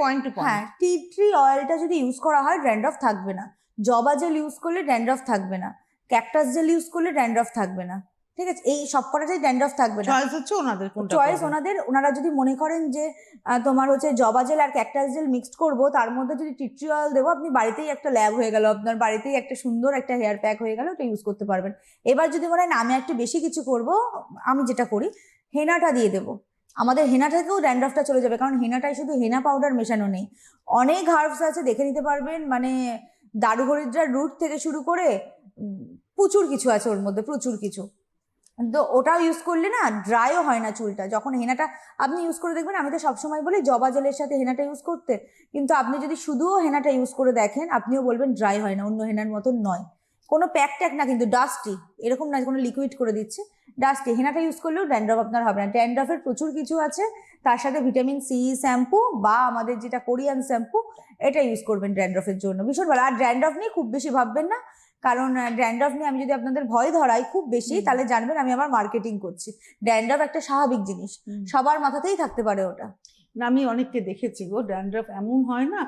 Point two হ্যাঁ tea tree অয়েলটা যদি ইউজ করা হয় ড্যান্ড্রফ থাকবে না। জবা জেল ইউজ করলে ড্যান্ড্রফ থাকবে না। ক্যাকটাস জেল ইউজ করলে ড্যান্ড্রফ থাকবে না। ঠিক আছে? এই সব কটাতেই ড্যান্ড্রফ থাকবে না। চয়েস হচ্ছে ওনাদের কোনটা চয়েস ওনাদের ওনারা যদি মনে করেন যে তোমার হচ্ছে জবা জেল আর ক্যাকটাস জেল মিক্সড করব তার মধ্যে যদি টিট্রি অয়েল দেবো আপনি বাড়িতেই একটা ল্যাব হয়ে গেল আপনার বাড়িতেই একটা সুন্দর একটা হেয়ার প্যাক হয়ে গেল ওটা ইউজ করতে পারবেন। এবার যদি মনে হয় না আমি একটু বেশি কিছু করব আমি যেটা করি হেনাটা দিয়ে দেবো। আমাদের হেনা থেকেও ড্যান্ড্রফটা চলে যাবে, কারণ হেনাটায় শুধু হেনা পাউডার মেশানো নেই। অনেক হার্বস আছে, দেখে নিতে পারবেন মানে দারুহরিদ্রার রুট থেকে শুরু করে প্রচুর কিছু আছে ওর মধ্যে, প্রচুর কিছু। তো ওটাও ইউজ করলে না ড্রাইও হয় না চুলটা। যখন হেনাটা আপনি ইউজ করে দেখবেন, আমি তো সবসময় বলি, জবা জলের সাথে হেনাটা ইউজ করতে। কিন্তু আপনি যদি শুধুও হেনাটা ইউজ করে দেখেন, আপনিও বলবেন ড্রাই হয় না, অন্য হেনার মতন নয়। কোনো প্যাক ট্যাক না কিন্তু ডাস্টি এরকম না কোনো লিকুইড করে দিচ্ছে ডাস্টি হেনাটা ইউজ করলেও ড্যান্ড্রফ আপনার হবে না। ড্যান্ড্রফের প্রচুর কিছু আছে তার সাথে ভিটামিন সি শ্যাম্পু বা আমাদের যেটা কোরিয়ান শ্যাম্পু এটা ইউজ করবেন ড্যান্ড্রফের জন্য। ভীষণ ভালো। আর ড্যান্ড্রফ নিয়ে খুব বেশি ভাববেন না কারণ ড্যান্ড্রফ নিয়ে আমি যদি আপনাদের ভয় ধরাই খুব বেশি তাহলে জানবেন আমি আমার মার্কেটিং করছি। ড্যান্ড্রফ একটা স্বাভাবিক জিনিস সবার মাথাতেই থাকতে পারে ওটা। না, আমি অনেককে দেখেছি গো ড্যান্ড্রফ এমন হয় না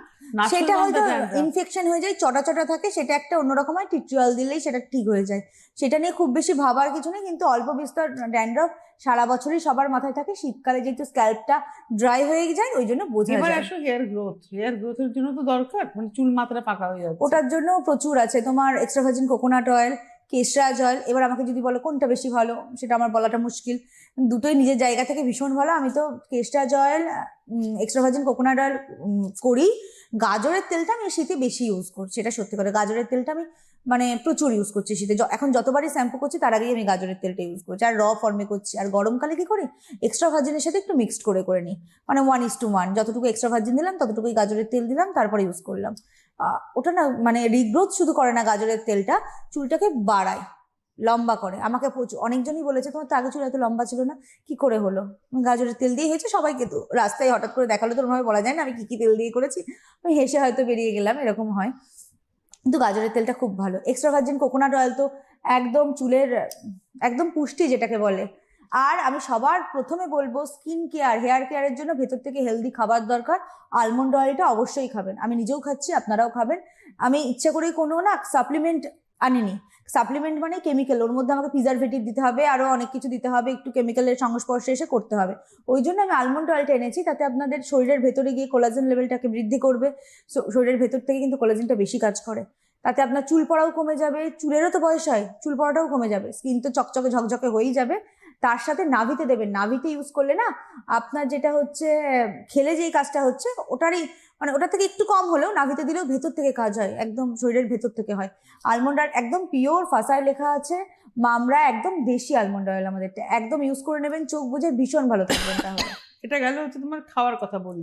সেটা হয়তো ইনফেকশন হয়ে যায় চটা চটা থাকে সেটা একটা অন্যরকম হয় টিট্রিয়াল দিলেই সেটা ঠিক হয়ে যায়। সেটা নিয়ে খুব বেশি ভাবার কিছু নেই কিন্তু অল্প বিস্তর ড্যান্ড্রফ সারা বছরই সবার মাথায় থাকে শীতকালে যেহেতু স্ক্যাল্পটা ড্রাই হয়ে যায় ওই জন্য বোঝা এবার আসো হেয়ার গ্রোথ হেয়ার গ্রোথের জন্য তো দরকার মানে চুল মাত্রা পাকা হয়ে যাচ্ছে। ওটার জন্য প্রচুর আছে তোমার extra virgin coconut oil Keshraj oil এবার আমাকে যদি বলো কোনটা বেশি ভালো সেটা আমার বলাটা মুশকিল। দুটোই নিজের জায়গা থেকে ভীষণ ভালো আমি তো Keshraj oil extra virgin coconut oil করি। গাজরের তেলটা আমি শীতে বেশি ইউজ করছি, এটা সত্যি করে গাজরের তেলটা আমি মানে প্রচুর ইউজ করছি শীতে। এখন যতবারই শ্যাম্পু করছি, তার আগেই আমি গাজরের তেলটা ইউজ করছি। আর র ফর্মে করছি। আর গরমকালে কি করি? এক্সট্রা ভার্জিনের সাথে একটু মিক্সড করে করে নিই। মানে ওয়ান ইস টু ওয়ান যতটুকু এক্সট্রা ভার্জিন দিলাম, ততটুকুই গাজরের তেল দিলাম, তারপরে ইউজ করলাম। ওটা না মানে রিগ্রোথ শুধু করে না গাজরের তেলটা। চুলটাকে বাড়ায়। লম্বা করে। আমাকে প্রচুর, অনেকজনই বলেছে, তোমার তো আগে চুল এত লম্বা ছিল না, কি করে হলো? গাজরের তেল দিয়ে হয়েছে, সবাইকে তো রাস্তায় হঠাৎ করে দেখাল, তো ওরভাবে বলা যায় না, আমি কি কি তেল দিয়ে করেছি আমি হেসে হয়তো বেরিয়ে গেলাম, এরকম হয়। কিন্তু গাজরের তেলটা খুব ভালো। এক্সট্রা ভার্জিন কোকোনাট অয়েল তো একদম চুলের, একদম পুষ্টি যেটাকে বলে। আর আমি সবার প্রথমে বলব স্কিন কেয়ার হেয়ার কেয়ারের জন্য ভেতর থেকে হেলদি খাবার দরকার। আলমন্ড অয়েলটা অবশ্যই খাবেন। আমি নিজেও খাচ্ছি, আপনারাও খাবেন। আমি ইচ্ছা করেই কোনো না সাপ্লিমেন্ট আনিনি। সাপ্লিমেন্ট মানে কেমিক্যাল ওর মধ্যে আমাকে প্রিজারভেটিভ দিতে হবে আরও অনেক কিছু দিতে হবে, একটু কেমিক্যালের সংস্পর্শে এসে করতে হবে। ওই জন্য আমি আলমন্ড অয়েলটা এনেছি, তাতে আপনাদের শরীরের ভেতরে গিয়ে কোলাজেন লেভেলটাকে বৃদ্ধি করবে। শরীরের ভেতর থেকে কিন্তু কোলাজেনটা বেশি কাজ করে। তাতে আপনার চুল পড়াও কমে যাবে, চুলেরও তো বয়স হয়, চুল পড়াটাও কমে যাবে স্কিন তো চকচকে ঝকঝকে হয়েই যাবে। তার সাথে নাভিতে দেবেন, নাভিতে ইউজ করলে না, আপনার যেটা হচ্ছে, খেলে যেই কাজটা হচ্ছে, ওটারই মানে ওটা থেকে একটু কম হলেও নাভিতে দিলেও ভেতর থেকে কাজ হয়, একদম শরীরের ভেতর থেকে হয়। আলমন্ড অয়েল একদম পিওর ফাঁসায় লেখা আছে, মামরা একদম দেশি আলমন্ড অয়েল আমাদেরটা একদম ইউজ করে নেবেন, চোখ বুঝে ভীষণ ভালো থাকবেন তাহলে। এটা গেল হচ্ছে তোমার খাওয়ার কথা বললি।